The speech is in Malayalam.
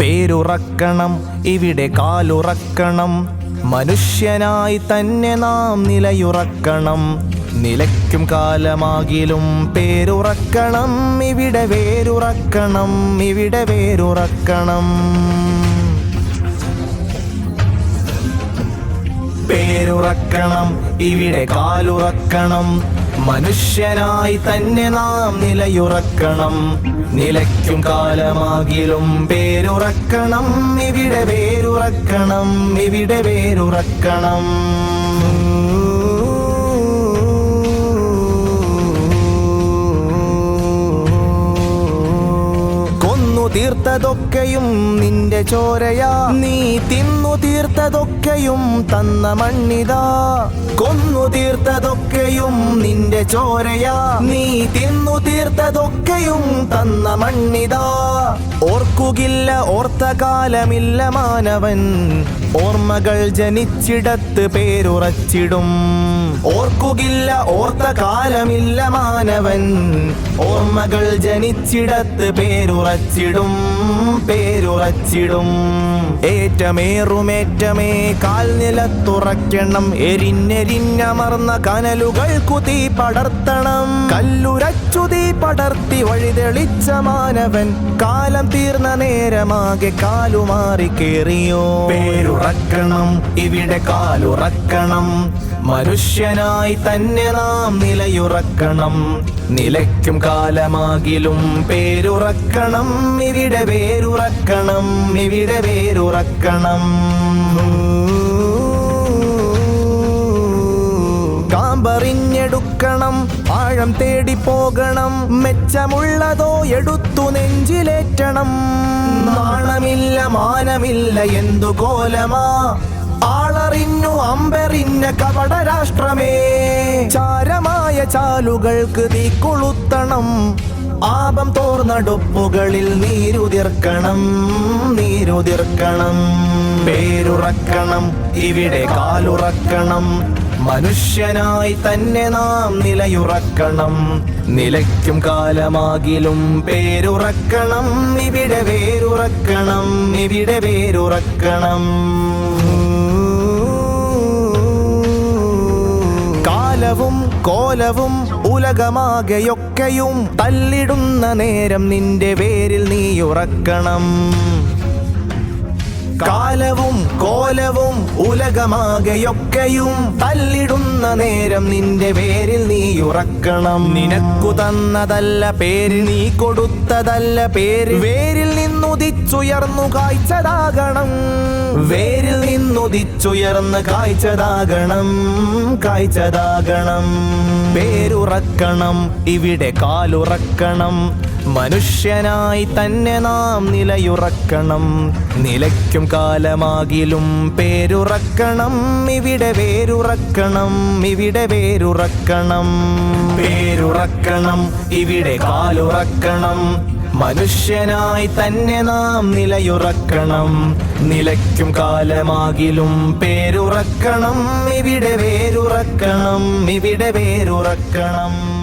പേരുറക്കണം ഇവിടെ കാലുറക്കണം. മനുഷ്യനായി തന്നെ നാം നിലയുറക്കണം. നിലയ്ക്കും കാലമാകിലും പേരുറക്കണം ഇവിടെ വേരുറക്കണം ഇവിടെ വേരുറക്കണം. പേരുറക്കണം ഇവിടെ കാലുറക്കണം. മനുഷ്യനായി തന്നെ നാം നിലയുറക്കണം. നിലയ്ക്കും കാലമാകിലും പേരുറക്കണം. ഇവിടെ പേരുറക്കണം. ഇവിടെ വേരുറക്കണം തീർത്തതൊക്കെയും നിന്റെ ചോരയാ. നീ തിന്നു തീർത്തതൊക്കെയും തന്ന മണ്ണിതാ. കൊന്നു തീർത്തതൊക്കെയും നിന്റെ ചോരയാ. നീ തിന്നു തീർത്തതൊക്കെയും തന്ന മണ്ണിതാ. ഓർക്കുകില്ല ഓർത്ത കാലമില്ല മാനവൻ. ഓർമ്മകൾ ജനിച്ചിടത്ത് പേരുറച്ചിടും. ഓർക്കുകില്ല ഓർത്ത കാലമില്ല മാനവൻ. ഓർമ്മകൾ ജനിച്ചിടത്ത് പേരുറച്ചിടും പേരുറച്ചിടും. ഏറ്റമേറുമേറ്റമേ കാൽ നിലത്തുറയ്ക്കണം എരിഞ്ഞെരിഞ്ഞമർന്ന കനലുകൾക്കു തീ പടർത്തണം. കല്ലുരച്ചു തീ പടർത്തി വഴിതെളിച്ച മാനവൻ. കാലം തീർന്ന നേരമാകെ കാലുമാറി കേറിയോ. പേരുറക്കണം ഇവിടെ കാലുറക്കണം. മനുഷ്യനായി തന്നെ നാം നിലയുറക്കണം. നിലയ്ക്കും കാലമാകിലും പേരുറക്കണം. ഇവിടെ വേരുറക്കണം ഇവിടെ വേരുറക്കണം. കാമ്പറിഞ്ഞെടുക്കണം ആഴം തേടി പോകണം മെച്ചമുള്ളതോ എടുത്തു നെഞ്ചിലേറ്റണം. നാണമില്ല മാനമില്ല എന്തു കോലമാ? ആളറിഞ്ഞു അമ്പെറിഞ്ഞ കപട രാഷ്ട്രമേ ചാരമായ ചാലുകൾക്ക് തീ കൊളുത്തണം. ആപം തോർന്നടുപ്പുകളിൽ നീരുതിർക്കണം നീരുതിർക്കണം. പേരുറക്കണം ഇവിടെ കാലുറക്കണം. മനുഷ്യനായി തന്നെ നാം നിലയുറക്കണം. നിലയ്ക്കും കാലമാകിലും പേരുറക്കണം. ഇവിടെ വേരുറക്കണം. ഇവിടെ വേരുറക്കണം. കാലവും കോലവും ഉലകമാകെയൊക്കെയും തല്ലിടുന്ന നേരം നിന്റെ പേരിൽ നീ ഉറക്കണം കാലവും കോലവും ഉലകമാകെയൊക്കെയും തല്ലിടുന്ന നേരം നിന്റെ പേരിൽ നീ ഉറക്കണം. നിനക്കു തന്നതല്ല പേര് നീ കൊടുത്തതല്ല പേര്. വേരിൽ നിന്നുദിച്ചുയർന്നു കാഴ്ചതാകണം. വേരിൽ നിന്നുദിച്ചുയർന്ന് കാഴ്ചതാകണം കാഴ്ചതാകണം. പേരുറക്കണം ഇവിടെ കാലുറക്കണം. മനുഷ്യനായി തന്നെ നാം നിലയുറക്കണം. നിലയ്ക്കും കാലമാകിലും പേരുറക്കണം. ഇവിടെ വേരുറക്കണം. ഇവിടെ വേരുറക്കണം. പേരുറക്കണം. ഇവിടെ കാലുറക്കണം. മനുഷ്യനായി തന്നെ നാം നിലയുറക്കണം. നിലയ്ക്കും കാലമാകിലും പേരുറക്കണം. ഇവിടെ വേരുറക്കണം. ഇവിടെ വേരുറക്കണം.